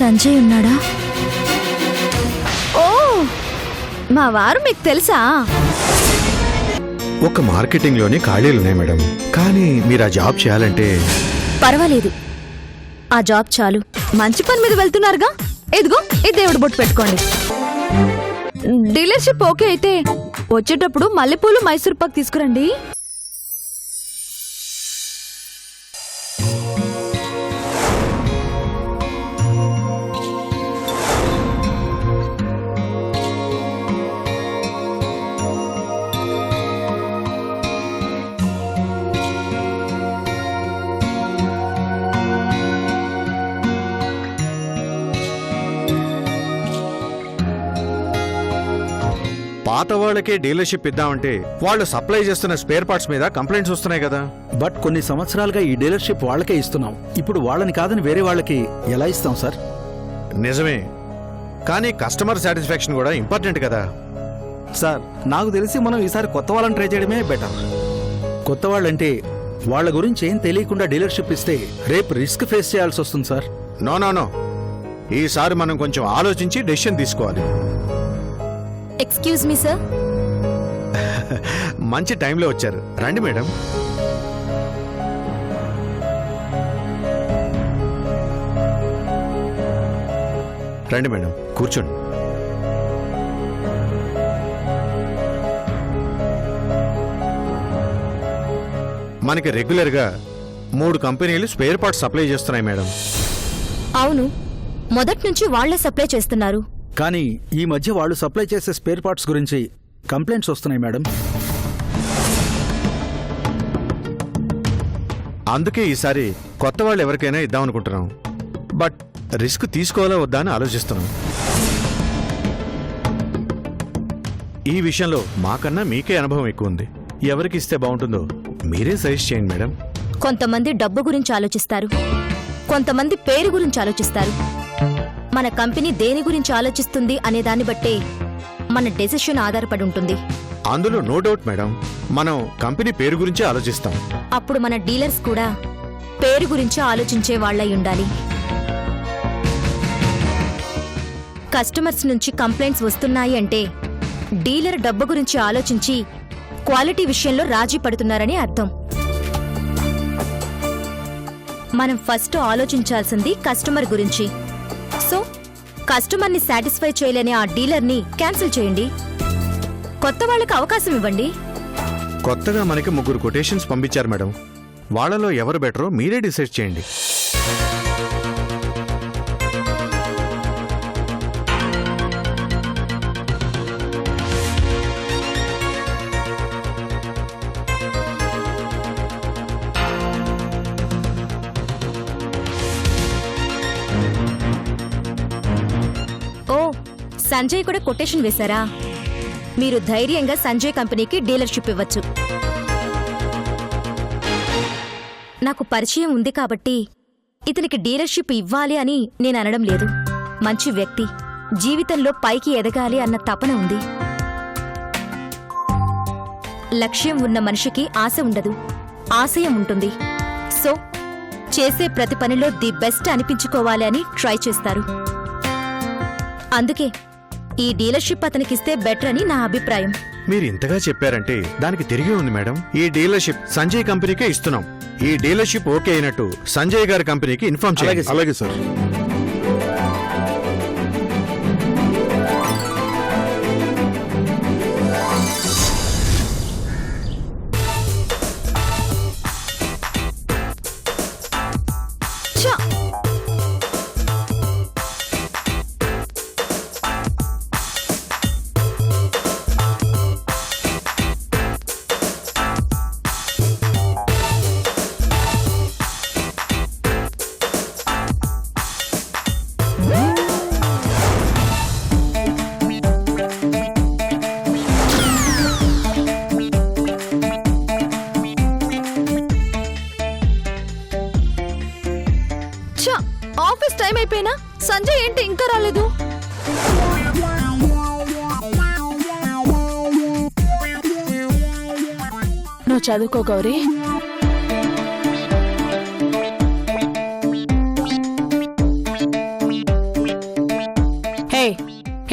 సంజయ్ ఉన్నాడా? ఓ మా వారు మీకు తెలుసా? ఒక మార్కెటింగ్లోనే ఖాళీలు ఉన్నాయి మేడం. కానీ మీరు ఆ జాబ్ చేయాలంటే పర్వాలేదు. ఆ జాబ్ చాలు. మంచి పని మీద వెళ్తున్నారుగా? ఇదిగో ఈ దేవుడు బొట్టు పెట్టుకోండి. డీలర్షిప్ ఓకే అయితే వచ్చేటప్పుడు మల్లెపూలు మైసూర్ పాక్ తీసుకురండి. పాత వాళ్ళకే డీలర్షిప్ ఇద్దామంటే వాళ్ళు సప్లై చేస్తున్న స్పేర్ పార్ట్స్ మీద కంప్లైంట్స్ వస్తున్నాయి కదా. బట్ కొన్ని సంవత్సరాలుగా ఈ డీలర్షిప్ వాళ్ళకే ఇస్తున్నాం. ఇప్పుడు వాళ్ళని కాదని వేరే వాళ్ళకి ఎలా ఇస్తాం సార్? నిజమే. కానీ కస్టమర్ సాటిస్ఫాక్షన్ కూడా ఇంపార్టెంట్ కదా. సార్ నాకు తెలిసి మనం ఈసారి కొత్త వాళ్ళని ట్రై చేయడమే బెటర్. కొత్త వాళ్ళంటే వాళ్ళ గురించి ఏం తెలియకుండా డీలర్షిప్ ఇస్తే రేపు రిస్క్ ఫేస్ చేయాల్సి వస్తుంది సార్. No no no. ఈసారి మనం కొంచెం ఆలోచించి డెసిషన్ తీసుకోవాలి. ఎక్స్క్యూజ్ మీ సార్ మంచి టైంలో వచ్చారు. రండి మేడం. రండి మేడం. కూర్చోండి. మనకి రెగ్యులర్గా మూడు కంపెనీలు స్పేర్ పార్ట్స్ సప్లై చేస్తున్నాయి మేడం. అవును. మొదటి నుంచి వాళ్ళే సప్లై చేస్తున్నారు. కానీ ఈ మధ్య వాళ్ళు సప్లై చేసే స్పేర్ పార్ట్స్ గురించి కంప్లైంట్స్ వస్తున్నాయి మేడం. అందుకే ఈసారి కొత్త వాళ్ళు ఎవరికైనా ఇద్దాం అనుకుంటున్నాం బట్ రిస్క్ తీసుకోవాలా వద్దా అని ఆలోచిస్తున్నాం. ఈ విషయంలో మాకన్నా మీకే అనుభవం ఎక్కువ ఉంది. ఎవరికి ఇస్తే బాగుంటుందో మీరే సజెస్ట్ చేయండి మేడం. కొంతమంది డబ్బు గురించి ఆలోచిస్తారు. కొంతమంది పేరు గురించి ఆలోచిస్తారు. మన కంపెనీ దేని గురించి ఆలోచిస్తుంది అనే దాన్ని బట్టే మన డెసిషన్ ఆధారపడి ఉంటుంది. అందులో నో డౌట్ మేడం. మనం కంపెనీ పేరు గురించే ఆలోచిస్తాం. అప్పుడు మన డీలర్స్ కూడా పేరు గురించి ఆలోచించే వాళ్ళై ఉండాలి. కస్టమర్స్ నుంచి కంప్లైంట్స్ వస్తున్నాయి అంటే డీలర్ డబ్బు గురించి ఆలోచించి క్వాలిటీ విషయంలో రాజీ పడుతున్నారని అర్థం. మనం ఫస్ట్ ఆలోచించాల్సింది కస్టమర్ గురించి. సో కస్టమర్ని సాటిస్ఫై చేయలేని ఆ డీలర్ని క్యాన్సిల్ చేయండి. కొత్త వాళ్ళకి అవకాశం ఇవ్వండి. కొత్తగా మనకి ముగ్గురు కొటేషన్స్ పంపించారు మేడం. వాళ్ళలో ఎవరు బెటరో మీరే డిసైడ్ చేయండి. సంజయ్ కూడా కొటేషన్ వేశారా? మీరు ధైర్యంగా సంజయ్ కంపెనీకి డీలర్షిప్ ఇవ్వచ్చు. నాకు పరిచయం ఉంది కాబట్టి ఇతనికి డీలర్షిప్ ఇవ్వాలి అని నేను అనడం లేదు. మంచి వ్యక్తి. జీవితంలో పైకి ఎదగాలి అన్న తపన ఉంది. లక్ష్యం ఉన్న మనిషికి ఆశ ఉండదు. ఆశయం ఉంటుంది. సో చేసే ప్రతి పనిలో ది బెస్ట్ అనిపించుకోవాలి అని ట్రై చేస్తారు. అందుకే ఈ డీలర్షిప్ అతనికిస్తే బెటర్ అని నా అభిప్రాయం. మీరు ఇంతగా చెప్పారంటే దానికి తిరిగి ఉంది మేడం. ఈ డీలర్షిప్ సంజయ్ కంపెనీకే ఇస్తున్నాం. ఈ డీలర్షిప్ ఓకే అయినట్టు సంజయ్ గారి కంపెనీకి ఇన్ఫార్మ్ చేయాలి అలాగే సార్. నువ్వు చదువుకో గౌరీ.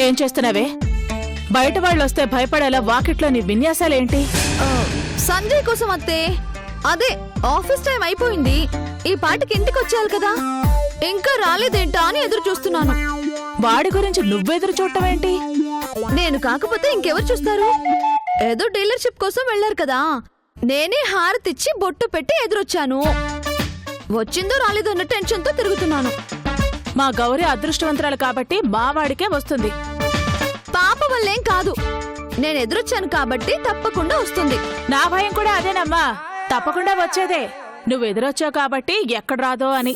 ఏం చేస్తున్నావే? బయట వాళ్ళు వస్తే భయపడేలా వాకిట్లో నీ విన్యాసాలేంటి? సంజయ్ కోసం అత్తే అదే ఆఫీస్ టైం అయిపోయింది. ఈ పాటికి ఇంటికి వచ్చేయాలి కదా? ఇంకా రాలేదేంటా అని ఎదురు చూస్తున్నాను. వాడి గురించి నువ్వెదురు చూడటం ఏంటి నేను కాకపోతే ఇంకెవరు చూస్తారు? ఏదో డీలర్షిప్ కోసం వెళ్ళారు కదా. నేనే హారతిచ్చి బొట్టు పెట్టి ఎదురొచ్చాను. వచ్చిందో రాలేదో అన్న టెన్షన్తో తిరుగుతున్నాను. మా గౌరీ అదృష్టవంతురాలు కాబట్టి మా వాడికే వస్తుంది. పాప వల్లేం కాదు. నేను ఎదురొచ్చాను కాబట్టి తప్పకుండా వస్తుంది. నా భయం కూడా అదేనమ్మా. తప్పకుండా వచ్చేదే. నువ్వు ఎదురొచ్చావు కాబట్టి ఎక్కడ రాదో అని.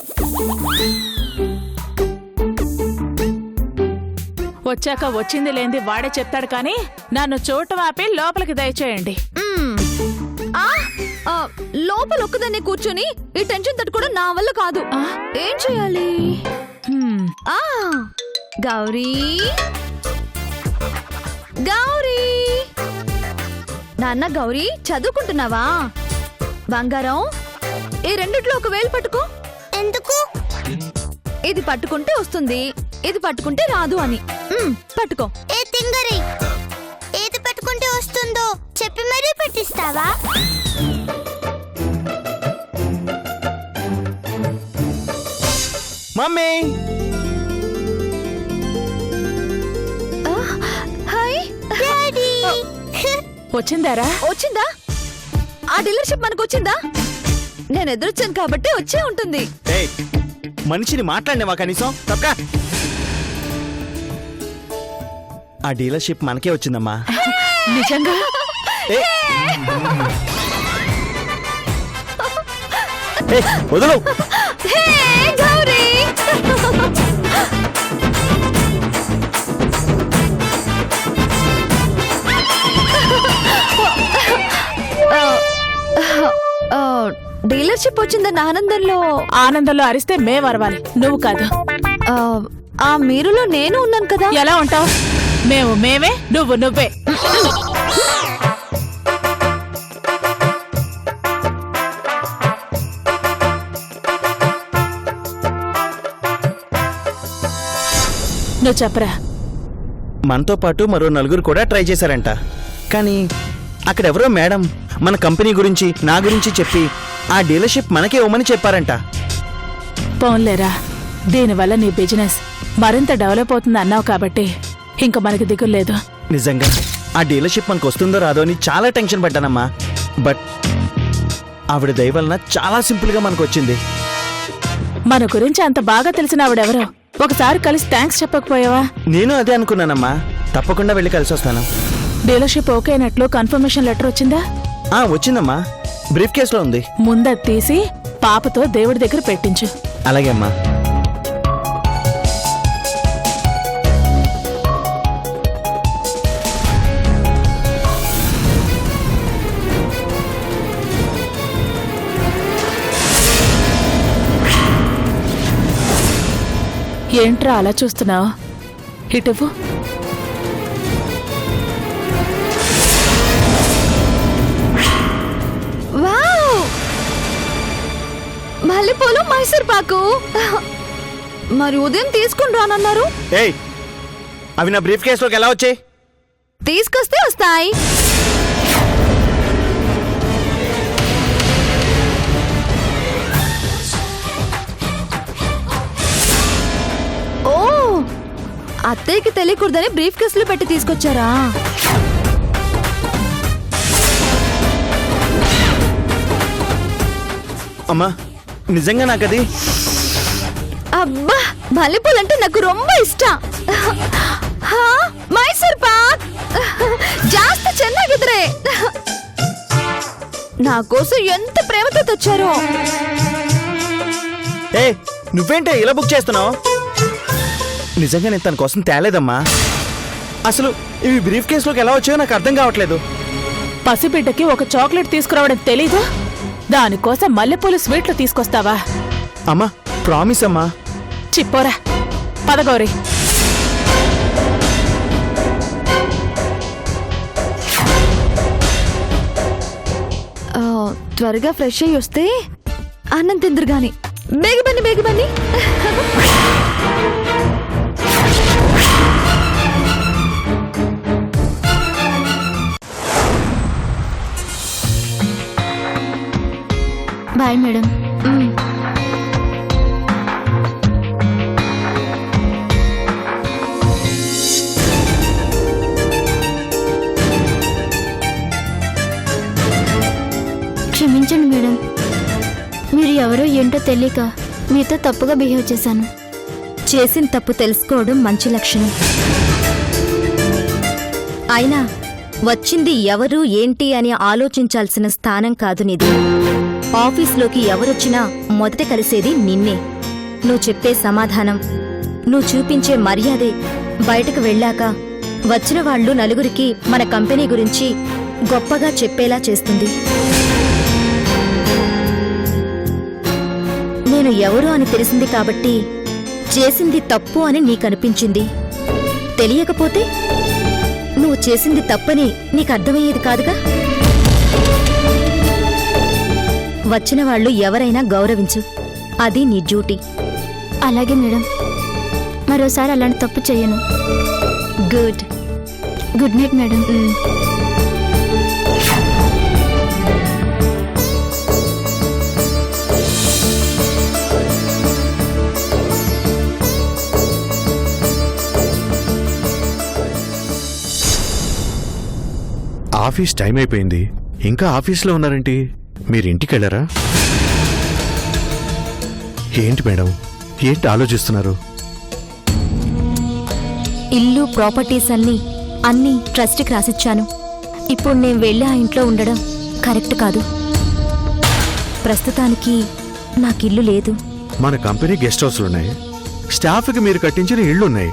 వచ్చాక వచ్చింది లేంది వాడే చెప్తాడు కానీ నన్ను చూడటం ఆపి లోపలికి దయచేయండి. లోపల ఒక్కదాన్ని కూర్చొని ఈ టెన్షన్ తట్టుకోవడం నా వల్ల కాదు. ఆ? ఏం చేయాలి? హ్మ్, ఆ గౌరీ. గౌరీ. నాన్న గౌరీ చదువుకుంటున్నావా? బంగారం ఈ రెండిట్లో ఒక వేలు పట్టుకో. ఎందుకు? ఇది పట్టుకుంటే వస్తుంది ఇది పట్టుకుంటే రాదు అని. పట్టుకో. ఏ తింగరి? ఏది పట్టుకుంటే వస్తుందో చెప్పి మరీ. పెట్టిస్తావా? మమ్మీ! హాయ్. డాడీ. వచ్చిందారా? వచ్చిందా? ఆ డీలర్షిప్ మనకు వచ్చిందా నేను ఎదురొచ్చాను కాబట్టి వచ్చే ఉంటుంది. ఏయ్ మనిషిని మాట్లాడినవా కనీసం? తప్పక. ఆ డీలర్షిప్ మనకే వచ్చిందమ్మా. నిజంగా? వదలు. హే గౌరీ. డీలర్షిప్ వచ్చిందన్న ఆనందంలో ఆనందంలో అరిస్తే మేమరవాలి నువ్వు కాదు. ఆ, ఆ మీరులో నేను ఉన్నాను కదా. ఎలా ఉంటావు? మేము మేమే నువ్వు నువ్వే. నువ్వు చెప్పరా. మనతో పాటు మరో నలుగురు కూడా ట్రై చేశారంట. కానీ అక్కడెవరో మేడం మన కంపెనీ గురించి నా గురించి చెప్పి ఆ డీలర్షిప్ మనకే ఇవ్వమని చెప్పారంట. పోన్లేరా. దీనివల్ల నీ బిజినెస్ మరింత డెవలప్ అవుతుంది అన్నావు కాబట్టి ఇంక మనకి దిగులు లేదు. నిజంగా ఆ డీలర్షిప్ మనకు వస్తుందో రాదో అని చాలా టెన్షన్ పడ్డానమ్మా. బట్ ఆవిడ దయ వలన చాలా సింపుల్గా మనకు వచ్చింది. మన గురించి అంత బాగా తెలిసిన ఆవిడెవరో? ఒకసారి కలిసి థ్యాంక్స్ చెప్పకపోయావా? నేను అదే అనుకున్నానమ్మా. తప్పకుండా వెళ్ళి కలిసి వస్తాను డీలర్షిప్ ఓకే అయినట్లు కన్ఫర్మేషన్ లెటర్ వచ్చిందా? ఆ వచ్చిందమ్మా. బ్రీఫ్ కేసులో ఉంది. ముందది తీసి పాపతో దేవుడి దగ్గర పెట్టించు. అలాగే అమ్మా. ఏంట్రా అలా చూస్తున్నావు ఇటువు వావ్! మల్లెపూలు మైసూర్ పాకు. మరి ఉదయం తీసుకుని రానన్నారు? ఏయ్ అవి నా బ్రీఫ్ కేసులోకి ఎలా వచ్చాయి? తీసుకొస్తే వస్తాయి. అత్తయ్యకి తెలియకూడదని బ్రీఫ్ కేసులు పెట్టి తీసుకొచ్చారా? అమ్మా నిజంగా నాకు అది అబ్బా మల్లెపూలు అంటే నాకు హా, మైసూర్ పాక్. జాస్తి చెన్నాగిద్రే నా కోసం ఎంత ప్రేమతో తెచ్చారో. ఏ నువ్వేంటే ఇలా బుక్ చేస్తున్నావు? నిజంగా నేను తన కోసం తేలేదమ్మా. అసలు ఇవి బ్రీఫ్ కేసులోకి ఎలా వచ్చాయో నాకు అర్థం కావట్లేదు. పసిబిడ్డకి ఒక చాక్లెట్ తీసుకురావడం తెలీదు? దానికోసం మల్లెపూలు స్వీట్లు తీసుకొస్తావా? అమ్మా ప్రామిస్ అమ్మా. చిప్పోరా. పదగౌరి ఆ, త్వరగా ఫ్రెష్ అయ్యి వస్తే అన్నం తిందురు గాని. బేగ బన్ని బేగ బన్ని. Bye madam. క్షమించండి మేడం. మీరు ఎవరో ఏంటో తెలియక మీతో తప్పుగా బిహేవ్ చేశాను. చేసిన తప్పు తెలుసుకోవడం మంచి లక్షణం. అయినా వచ్చింది ఎవరు ఏంటి అని ఆలోచించాల్సిన స్థానం కాదు నీది. ఆఫీస్లోకి ఎవరొచ్చినా మొదట కలిసేది నిన్నే. నువ్వు చెప్పే సమాధానం నువ్వు చూపించే మర్యాదే బయటకు వెళ్ళాక వచ్చిన వాళ్ళు నలుగురికి మన కంపెనీ గురించి గొప్పగా చెప్పేలా చేస్తుంది. నేను ఎవరు అని తెలిసింది కాబట్టి చేసింది తప్పు అని నీకనిపించింది. తెలియకపోతే నువ్వు చేసింది తప్పని నీకు అర్థమయ్యేది కాదుగా? వచ్చిన వాళ్ళు ఎవరైనా గౌరవించు. అది నీ డ్యూటీ. అలాగే మేడం. మరోసారి అలాంటి తప్పు చేయను. Good. Good night madam. Office time అయిపోయింది. ఇంకా ఆఫీస్లో ఉన్నారేంటి? మీరు ఇంటికి వెళ్ళారా ఏంటి మేడం? ఏంటి ఆలోచిస్తున్నారు? ఇల్లు ప్రాపర్టీస్ అన్నీ అన్నీ ట్రస్ట్కి రాసిచ్చాను. ఇప్పుడు నేను వెళ్ళి ఆ ఇంట్లో ఉండడం కరెక్ట్ కాదు. ప్రస్తుతానికి నాకు ఇల్లు లేదు. మన కంపెనీ గెస్ట్ హౌస్లు ఉన్నాయి స్టాఫ్కి మీరు కట్టించిన ఇళ్ళు ఉన్నాయి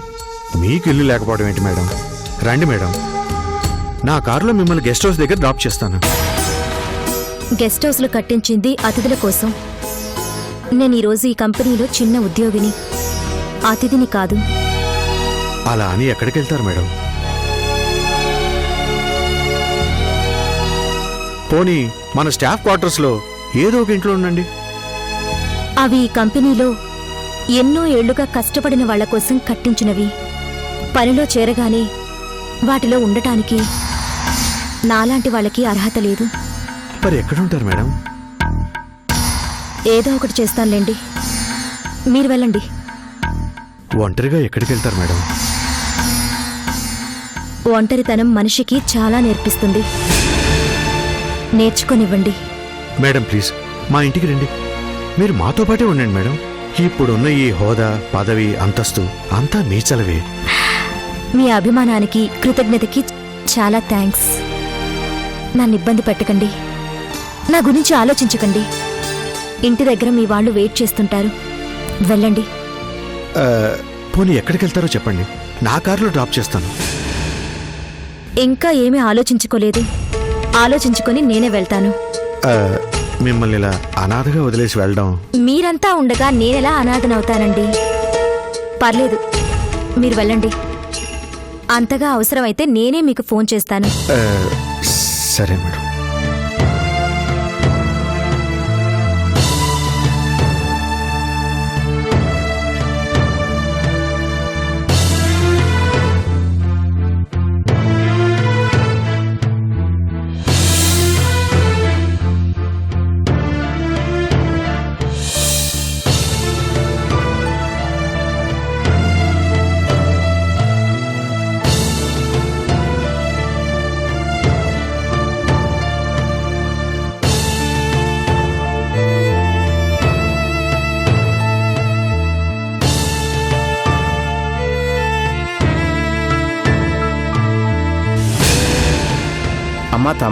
మీకు ఇల్లు లేకపోవడం ఏంటి మేడం? రండి మేడం. నా కారులో మిమ్మల్ని గెస్ట్ హౌస్ దగ్గర డ్రాప్ చేస్తాను. గెస్ట్ హౌస్లు కట్టించింది అతిథుల కోసం. నేను ఈరోజు ఈ కంపెనీలో చిన్న ఉద్యోగిని. అతిథిని కాదు. అలా అని ఎక్కడికి వెళ్తారు మేడం? పోనీ మన స్టాఫ్ క్వార్టర్స్లో ఏదో ఒక ఇంట్లో ఉండండి. అవి ఈ కంపెనీలో ఎన్నో ఏళ్ళుగా కష్టపడిన వాళ్ళ కోసం కట్టించినవి. పనిలో చేరగానే వాటిలో ఉండటానికి నాలాంటి వాళ్ళకి అర్హత లేదు. మరి ఎక్కడ ఉంటారు మేడం? ఏదో ఒకటి చేస్తానులేండి. మీరు వెళ్ళండి. ఒంటరిగా ఎక్కడికి వెళ్తారు మేడం? ఒంటరితనం మనిషికి చాలా నేర్పిస్తుంది. నేర్చుకొనివ్వండి. మేడం ప్లీజ్ మా ఇంటికి రండి. మీరు మాతో పాటే ఉండండి మేడం. ఇప్పుడున్న ఈ హోదా పదవి అంతస్తు అంతా మీ చలవే. మీ అభిమానానికి కృతజ్ఞతకి చాలా థ్యాంక్స్. నన్ను ఇబ్బంది పెట్టకండి. నా గురించి ఆలోచించకండి. ఇంటి దగ్గర మీ వాళ్ళు వెయిట్ చేస్తుంటారు. వెళ్ళండి. పోనీ ఎక్కడికి వెళ్తారో చెప్పండి. నా కారులో డ్రాప్ చేస్తాను. ఇంకా ఏమీ ఆలోచించుకోలేదు. ఆలోచించుకొని నేనే వెళ్తాను. మిమ్మల్ని ఇలా అనాథగా వదిలేసి వెళ్ళడం. మీరంతా ఉండగా నేనెలా అనాథనవుతానండి? పర్లేదు. మీరు వెళ్ళండి. అంతగా అవసరమైతే నేనే మీకు ఫోన్ చేస్తాను. సరే మేడం.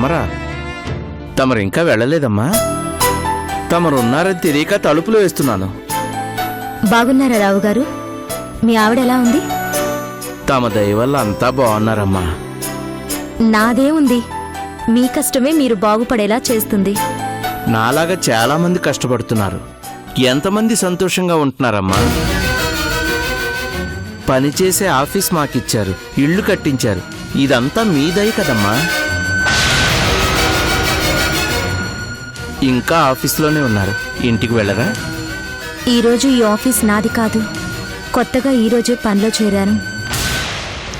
తమరా? తమరు ఇంకా వెళ్ళలేదమ్మా. తమరు ఉన్నారని తెలియక తలుపులు వేస్తున్నాను. బాగున్నారా రావు గారు మీ ఆవిడ ఎలా ఉంది? తమ దయ వల్ల అంతా బాగున్నారమ్మా. నాదే ఉంది మీ కష్టమే మీరు బాగుపడేలా చేస్తుంది. నాలాగా చాలా మంది కష్టపడుతున్నారు. ఎంతమంది సంతోషంగా ఉంటున్నారమ్మా. పనిచేసే ఆఫీస్ మాకిచ్చారు. ఇళ్ళు కట్టించారు. ఇదంతా మీ దయ కదమ్మా. ఇంకా ఆఫీస్లోనే ఉన్నారు. ఇంటికి వెళ్ళరా? ఈరోజు ఈ ఆఫీస్ నాది కాదు. కొత్తగా ఈరోజే పనిలో చేరాను.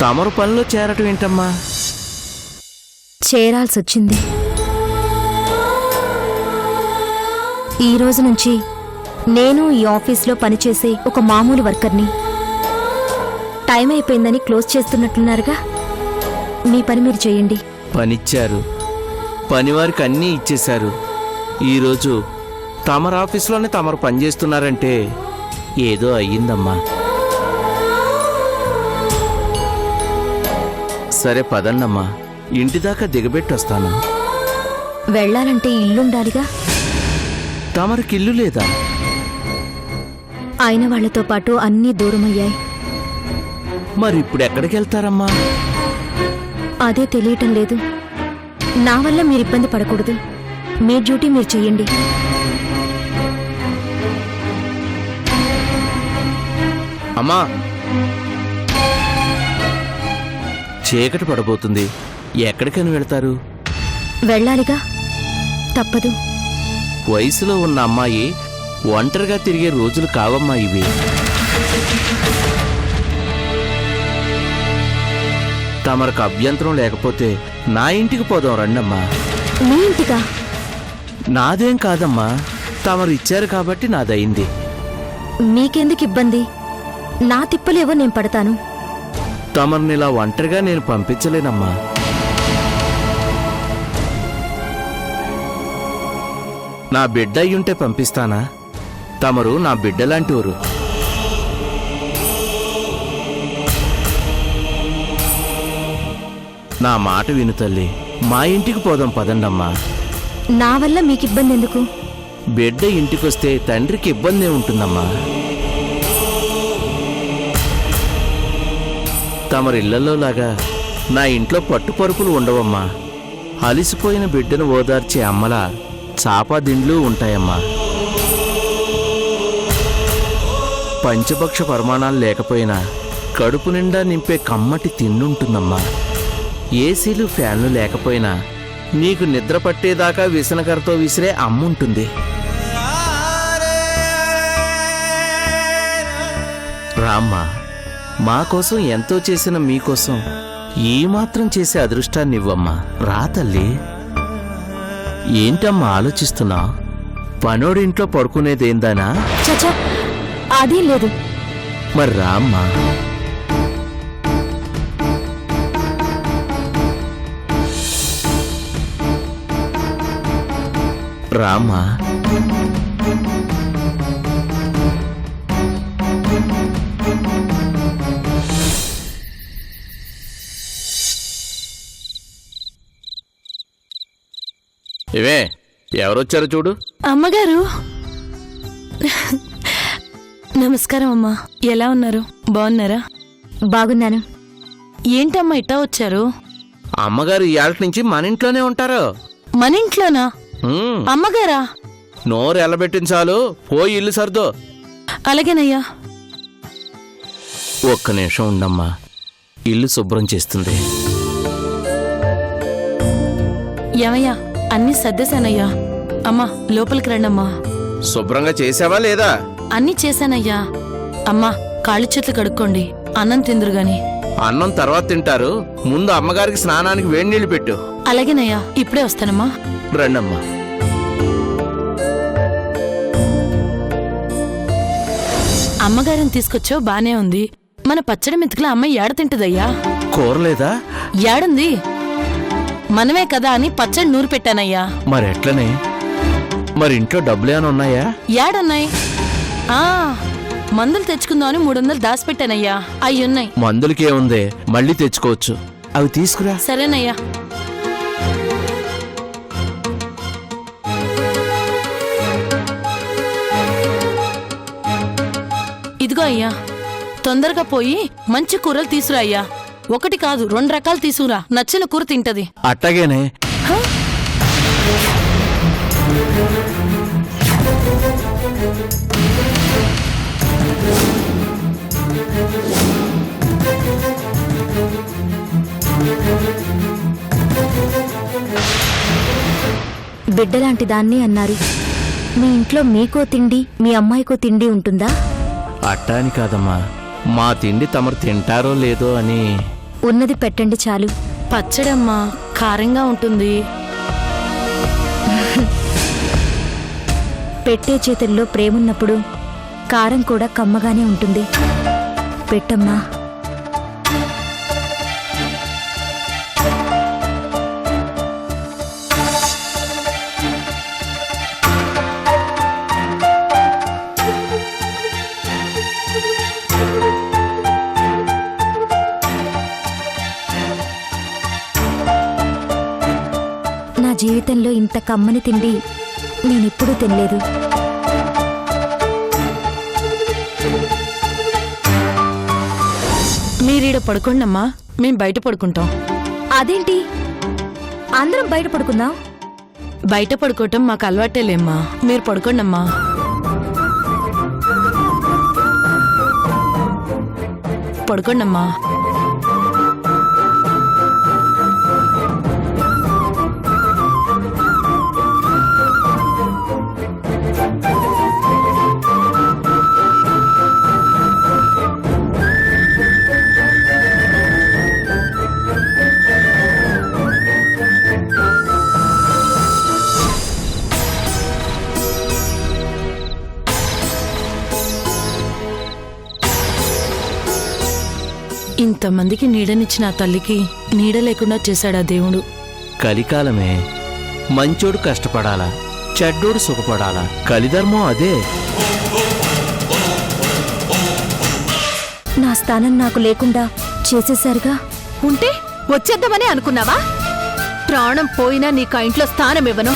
తమరు పనిలో చేరటం ఏంటమ్మా? చేరాల్సొచ్చింది ఈ రోజు నుంచి నేను ఈ ఆఫీస్లో పనిచేసే ఒక మామూలు వర్కర్ని. టైం అయిపోయిందని క్లోజ్ చేస్తున్నట్లున్నారుగా మీ పని మీరు చేయండి. పనిచ్చారు. పనివారికి అన్నీ ఇచ్చేశారు. ఈరోజు తమరు ఆఫీస్లోనే తమరు పనిచేస్తున్నారంటే ఏదో అయ్యిందమ్మా. సరే పదండమ్మా ఇంటి దాకా దిగబెట్టొస్తాను వెళ్ళాలంటే ఇల్లుండాలిగా? తమరికి ఇల్లు లేదా? అయిన వాళ్ళతో పాటు అన్నీ దూరమయ్యాయి. మరి ఇప్పుడు ఎక్కడికి వెళ్తారమ్మా అదే తెలియటం లేదు. నా వల్ల మీరు ఇబ్బంది పడకూడదు. మీ డ్యూటీ మీరు చెయ్యండి అమ్మా. చీకటి పడబోతుంది. ఎక్కడికని వెళ్తారు? వెళ్ళాలిగా? తప్పదు. వయసులో ఉన్న అమ్మాయి ఒంటరిగా తిరిగే రోజులు కావమ్మా ఇవి. తమరకు అభ్యంతరం లేకపోతే నా ఇంటికి పోదాం రండమ్మా. మీ ఇంటిగా నాదేం కాదమ్మా తమరు ఇచ్చారు కాబట్టి నాదయింది. మీకెందుకు ఇబ్బంది? నా తిప్పలేవో నేను పడతాను. తమరిని ఇలా ఒంటరిగా నేను పంపించలేనమ్మా. నా బిడ్డ అయ్యుంటే పంపిస్తానా? తమరు నా బిడ్డలాంటివారు నా మాట విను తల్లి మా ఇంటికి పోదాం పదండమ్మా. నా వల్ల మీకు ఇబ్బంది ఎందుకు బిడ్డ ఇంటికొస్తే తండ్రికి ఇబ్బంది ఉంటుందమ్మా. తమరిళ్ళలో లాగా నా ఇంట్లో పట్టుపరుపులు ఉండవమ్మా. అలిసిపోయిన బిడ్డను ఓదార్చే అమ్మలా చాపాదిండ్లు ఉంటాయమ్మా. పంచభక్ష పరిమాణాలు లేకపోయినా కడుపు నిండా నింపే కమ్మటి తిండుంటుందమ్మా ఏసీలు ఫ్యాన్లు లేకపోయినా నీకు నిద్ర పట్టేదాకా విసనకరతో విసిరే అమ్ముంటుంది. రామ్మా మా కోసం ఎంతో చేసిన మీకోసం ఈ మాత్రం చేసే అదృష్టాన్ని ఇవ్వమ్మా రా తల్లి. ఏంటమ్మా ఆలోచిస్తున్నా? పనోడింట్లో పడుకునేదేందానా? చచా అదే లేదు. మరి రామ్మా. రామ్మా ఇవే ఎవరొచ్చారో చూడు. అమ్మగారు. నమస్కారం అమ్మా. ఎలా ఉన్నారు? బాగున్నారా? బాగున్నాను. ఏంటమ్మా ఇట్టా వచ్చారు? అమ్మగారు ఇవాళ నుంచి మన ఇంట్లోనే ఉంటారు. మన ఇంట్లోనా? అమ్మగారా? నోరు ఎల్లబెట్టించాలు పోయి ఇల్లు సర్దో. అలాగేనయ్యా. ఒక్క నిమిషం ఉండమ్మా. ఇల్లు శుభ్రం చేస్తుంది. ఏమయ్యా? అన్నీ సర్దేశానయ్యా. అమ్మా లోపలికి రండమ్మా. శుభ్రంగా చేసావా లేదా? అన్నీ చేశానయ్యా. అమ్మా కాళ్ళు చేతులు కడుక్కోండి. అన్నం తిందురు గాని. అన్నం తర్వాత తింటారు. ముందు అమ్మగారికి స్నానానికి వేడి నీళ్ళు పెట్టు. అలాగేనయ్యా ఇప్పుడే వస్తానమ్మా. రండమ్మా. అమ్మగారిని తీసుకొచ్చావు బానే ఉంది. మన పచ్చడి మెతుకుల అమ్మ ఏడ తింటదయ్యా? కూర లేదా ఏడుంది మనమే కదా అని పచ్చడి నూరు పెట్టానయ్యా. మరి ఎట్లనే? మరి ఇంట్లో డబ్బులు ఏమైనా ఉన్నాయా? ఏడున్నాయి ఆ మందులు తెచ్చుకుందామని మూడు వందలు దాచిపెట్టానయ్యా అయ్యున్నాయి. మందులకేముందే? మళ్ళీ తెచ్చుకోవచ్చు. అవి తీసుకురా. సరేనయ్యా. అయ్యా తొందరగా పోయి మంచి కూరలు తీసురా అయ్యా ఒకటి కాదు రెండు రకాలు తీసుకురా. నచ్చిన కూర తింటది. అట్టగేనే. బిడ్డలాంటి దాన్ని అన్నారు. మీ ఇంట్లో మీకో తిండి మీ అమ్మాయికో తిండి ఉంటుందా? అట్టా అని కాదమ్మా. మా తిండి తమరు తింటారో లేదో అని. ఉన్నది పెట్టండి చాలు. పచ్చడమ్మా కారంగా ఉంటుంది. పెట్టే చేతుల్లో ప్రేమున్నప్పుడు కారం కూడా కమ్మగానే ఉంటుంది. పెట్టమ్మా. జీవితంలో ఇంత కమ్మని తిండి నేనెప్పుడూ తినలేదు. మీరీడ పడుకోండమ్మా. మేం బయట పడుకుంటాం. అదేంటి? అందరం బయట పడుకుందాం? బయట పడుకోవటం మాకు అలవాటేలేమ్మా మీరు పడుకోండమ్మా. పడుకోండమ్మా. ఇంతమందికి నీడనిచ్చిన ఆ తల్లికి నీడ లేకుండా చేశాడా దేవుడు? కలికాలమే. మంచోడు కష్టపడాలా చెడ్డోడు సుఖపడాలా? కలిధర్మం అదే. నా స్థానం నాకు లేకుండా చేసేశారుగా? ఉంటే వచ్చేద్దామని అనుకున్నావా? ప్రాణం పోయినా నీకు ఆ ఇంట్లో స్థానం ఇవ్వను